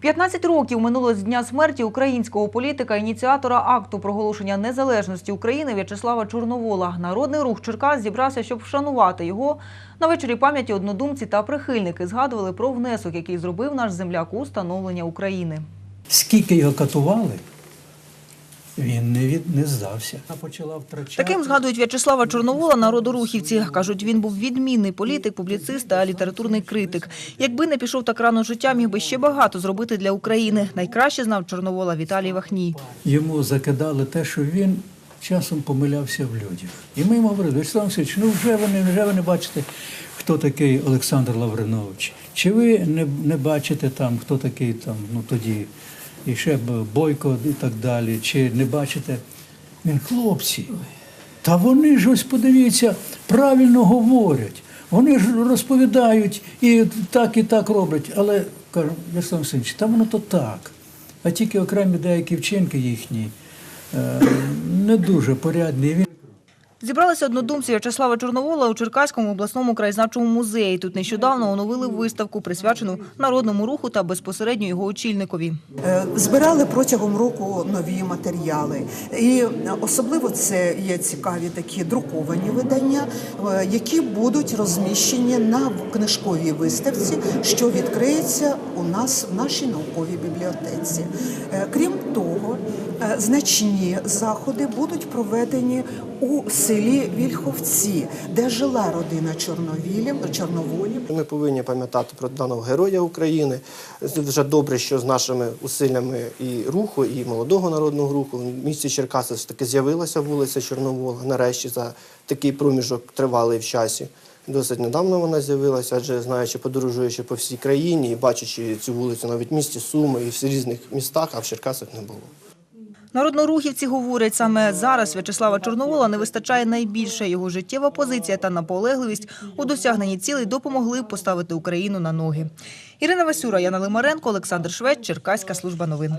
15 років минуло з дня смерті українського політика, ініціатора акту проголошення незалежності України В'ячеслава Чорновола. Народний рух Черкас зібрався, щоб вшанувати його. На вечорі пам'яті однодумці та прихильники згадували про внесок, який зробив наш земляк у становлення України. Скільки його катували, він не, від, не здався. Почала втрачати. Таким згадують В'ячеслава Чорновола народорухівці. Кажуть, він був відмінний політик, публіцист та літературний критик. Якби не пішов так рано життя, міг би ще багато зробити для України. Найкраще знав Чорновола Віталій Вахній. Йому закидали те, що він часом помилявся в людях. І ми йому говорили, Вячеслав Васильович, ну вже ви не, вже ви не бачите, хто такий Олександр Лавринович. Чи ви не, не бачите там, хто такий там, ну тоді, і ще Бойко і так далі, чи не бачите? Він, хлопці, та вони ж ось подивіться, правильно говорять. Вони ж розповідають і так, і так роблять. Але кажу, Ярослав Васильович, та воно то так. А тільки окремі деякі вчинки їхні е, не дуже порядні. Зібралися однодумці В'ячеслава Чорновола у Черкаському обласному краєзнавчому музеї. Тут нещодавно оновили виставку, присвячену народному руху та безпосередньо його очільникові. Е, Збирали протягом року нові матеріали, і особливо це є цікаві такі друковані видання, е, які будуть розміщені на книжковій виставці, що відкриється у нас в нашій науковій бібліотеці. Е, Крім того, значні заходи будуть проведені у селі Вільховці, де жила родина Чорновілів, Чорноволів. Ми повинні пам'ятати про даного героя України. Вже добре, що з нашими усиллями і руху, і молодого народного руху в місті Черкаси таки з'явилася вулиця Чорновола. Нарешті за такий проміжок тривалий в часі. Досить недавно вона з'явилася, адже знаючи, подорожуючи по всій країні і бачачи цю вулицю навіть в місті Суми і в різних містах, а в Черкасах не було. Народнорухівці говорять, саме зараз В'ячеслава Чорновола не вистачає найбільше. Його життєва позиція та наполегливість у досягненні цілей допомогли поставити Україну на ноги. Ірина Васюра, Яна Лимаренко, Олександр Швець, Черкаська служба новин.